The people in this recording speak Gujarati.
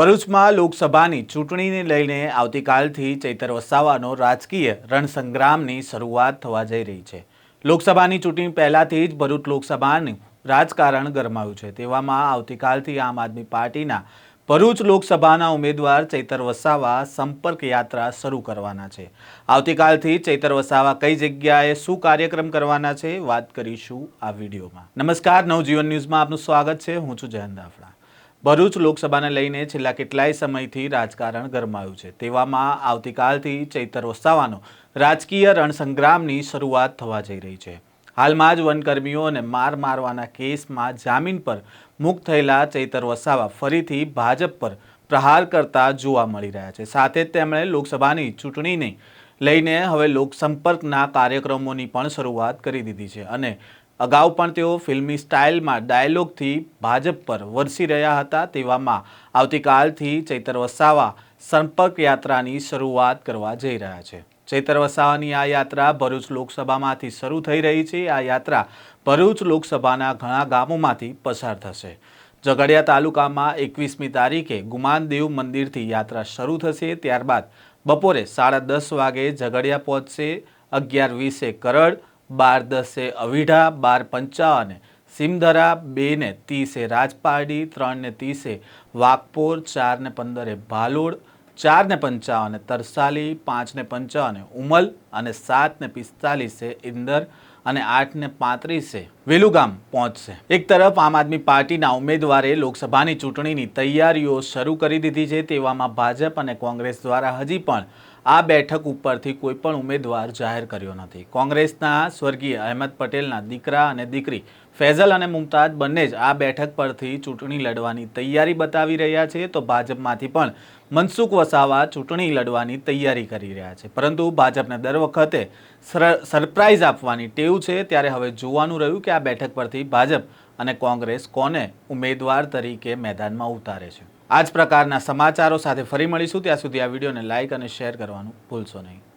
ભરૂચમાં લોકસભાની ચૂંટણીને લઈને આવતીકાલથી ચૈતર વસાવાનો રાજકીય રણસંગ્રામની શરૂઆત થવા જઈ રહી છે. લોકસભાની ચૂંટણી પહેલાથી જ ભરૂચ લોકસભાનું રાજકારણ ગરમાયું છે. તેવામાં આવતીકાલથી આમ આદમી પાર્ટીના ભરૂચ લોકસભાના ઉમેદવાર ચૈતર વસાવા સંપર્ક યાત્રા શરૂ કરવાના છે. આવતીકાલથી ચૈતર વસાવા કઈ જગ્યાએ શું કાર્યક્રમ કરવાના છે, વાત કરીશું આ વિડીયોમાં. નમસ્કાર, નવજીવન ન્યૂઝમાં આપનું સ્વાગત છે. હું છું જયંત દાફડા. ભરૂચ લોકસભાને લઈને છેલ્લા કેટલાય સમયથી રાજકારણ ગરમાયું છે. તેવામાં આવતીકાલથી ચૈતર વસાવાનો રાજકીય રણસંગ્રામની શરૂઆત થવા જઈ રહી છે. હાલમાં જ વનકર્મીઓને માર મારવાના કેસમાં જામીન પર મુક્ત થયેલા ચૈતર વસાવા ફરીથી ભાજપ પર પ્રહાર કરતા જોવા મળી રહ્યા છે. સાથે જ તેમણે લોકસભાની ચૂંટણીને લઈને હવે લોકસંપર્કના કાર્યક્રમોની પણ શરૂઆત કરી દીધી છે અને અગાઉ પણ તેઓ ફિલ્મી સ્ટાઇલમાં ડાયલોગથી ભાજપ પર વરસી રહ્યા હતા તેવામાં આવતીકાલથી ચૈતર વસાવા સંપર્ક યાત્રાની શરૂઆત કરવા જઈ રહ્યા છે. ચૈતર વસાવાની આ યાત્રા ભરૂચ લોકસભામાંથી શરૂ થઈ રહી છે. આ યાત્રા ભરૂચ લોકસભાના ઘણા ગામોમાંથી પસાર થશે. ઝઘડિયા તાલુકામાં એકવીસમી તારીખે ગુમાનદેવ મંદિરથી યાત્રા શરૂ થશે. ત્યારબાદ બપોરે સાડા દસ વાગે ઝઘડિયા પહોંચશે અગિયાર વીસે કરડ બાર દસે અવીઢા, બાર પંચાવને સિમધરા બે ને ત્રીસે રાજપારડી ત્રણ ને ત્રીસે વાઘપોર ચાર ને પંદરે ભાલોડ ચાર ને પંચાવને તરસાલી પાંચ ને પંચાવને ઉમલ અને સાત ને પિસ્તાલીસે ઇન્દર અને આઠને પાંત્રીસે વેલુગામ પહોંચશે. એક તરફ આમ આદમી પાર્ટીના ઉમેદવારે લોકસભાની ચૂંટણીની તૈયારીઓ શરૂ કરી દીધી છે, તેવામાં ભાજપ અને કોંગ્રેસ દ્વારા હજી પણ આ બેઠક ઉપરથી કોઈ પણ ઉમેદવાર જાહેર કર્યો નથી. કોંગ્રેસના સ્વર્ગીય અહેમદ પટેલના દીકરા અને દીકરી ફૈઝલ અને મુમતાજ બંને જ આ બેઠક પરથી ચૂંટણી લડવાની તૈયારી બતાવી રહ્યા છે, તો ભાજપમાંથી પણ મનસુખ વસાવા ચૂંટણી લડવાની તૈયારી કરી રહ્યા છે. પરંતુ ભાજપને દર વખતે સર- સરપ્રાઇઝ આપવાની ટેવ છે ત્યારે હવે જોવાનું રહ્યું કે આ બેઠક પરથી ભાજપ અને કોંગ્રેસ કોને ઉમેદવાર તરીકે મેદાનમાં ઉતારે છે. આ જ પ્રકારના સમાચારો સાથે ફરી મળીશું. ત્યાં સુધી આ વિડીયોને લાઇક અને શેર કરવાનું ભૂલશો નહીં.